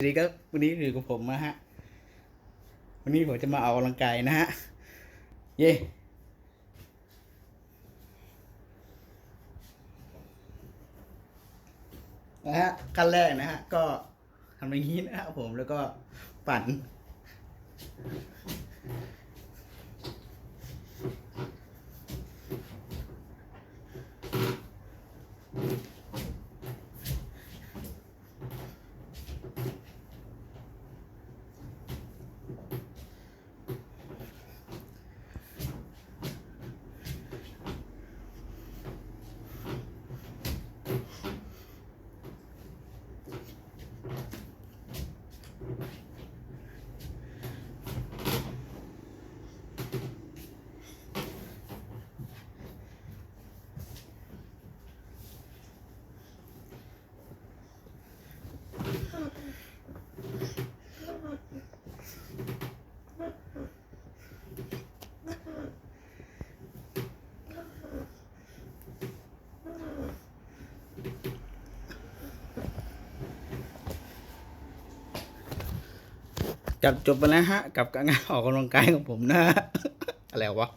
สวัสดีครับวันนี้อยู่กับผมนะฮะ วันนี้ผมจะมาออกกำลังกายนะฮะ เย่นะฮะขั้นแรกนะฮะ ก็ทำอย่างนี้นะครับผมแล้วก็ปั่น กับจบไปแล้วฮะ กับการงานออกกำลังกายของผมนะฮะอะไรวะ